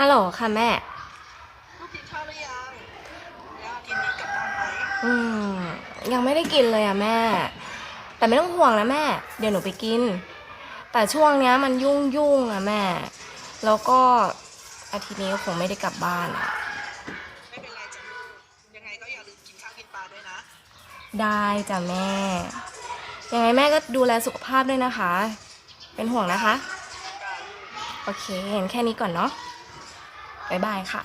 ฮัลโหลค่ะแม่ ลูกกินข้าวหรือยังแล้วอาทิตย์นี้กลับบ้านไหมอืม ยังไม่ได้กินเลยอะแม่ แต่ไม่ต้องห่วงนะแม่ เดี๋ยวหนูไปกิน แต่ช่วงเนี้ยมันยุ่งยุ่งๆอะแม่ แล้วก็อาทิตย์นี้ก็คงไม่ได้กลับบ้านอะไม่เป็นไรจ้ะลูก ยังไงก็อย่าลืมกินข้าวกินปลาด้วยนะ ได้จ้ะแม่ ยังไงแม่ก็ดูแลสุขภาพด้วยนะคะ เป็นห่วงนะคะจ้าลูกโอเคเห็นแค่นี้ก่อนเนาะ บ๊ายบายค่ะ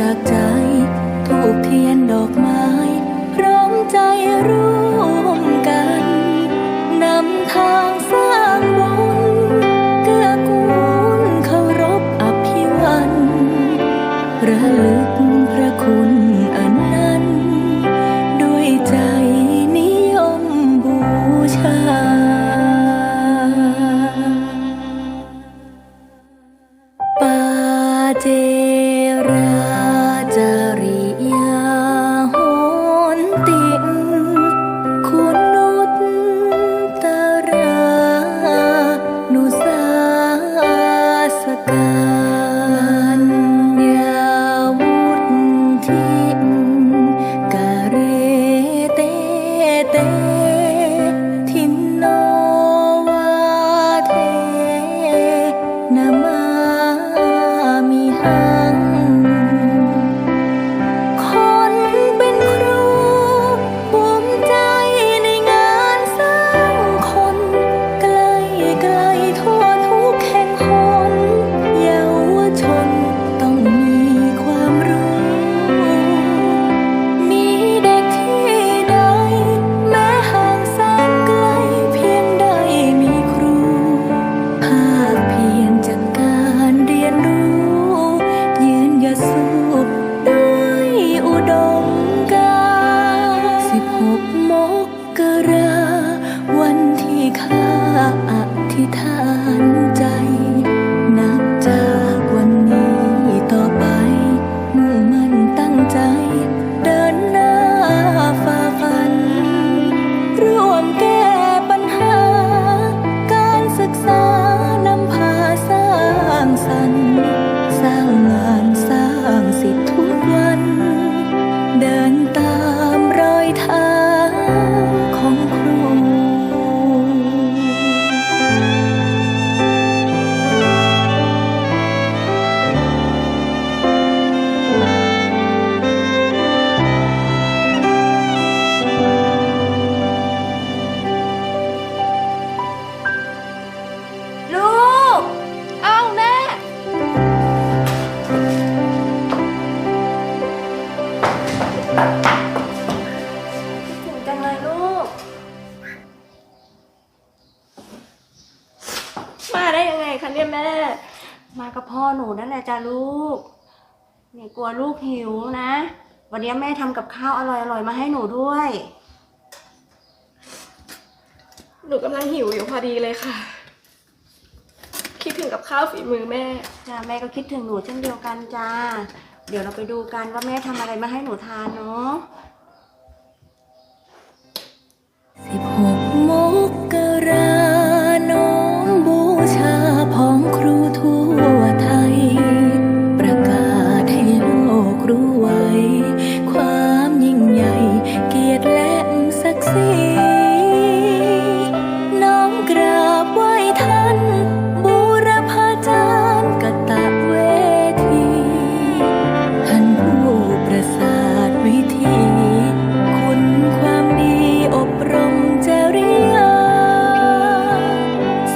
จากใจ ถูกเทียนดอกไม้ พร้อมใจร่วมกัน นำทางสร้างบุญเกื้อกูลเคารพอภิวันระลึกพระคุณ ยังไงคะเนี่ยแม่ มากับพ่อหนูนั่นแหละจ้าลูกเนี่ยกลัวลูกหิวนะ วันนี้แม่ทำกับข้าวอร่อยๆมาให้หนูด้วย หนูกำลังหิวอยู่พอดีเลยค่ะ คิดถึงกับข้าวฝีมือแม่ จ้าแม่ก็คิดถึงหนูเช่นเดียวกันจ้า เดี๋ยวเราไปดูกันว่าแม่ทำอะไรมาให้หนูทานเนาะสิบห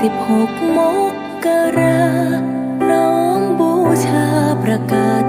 16 มกรา น้อมบูชาประกาศ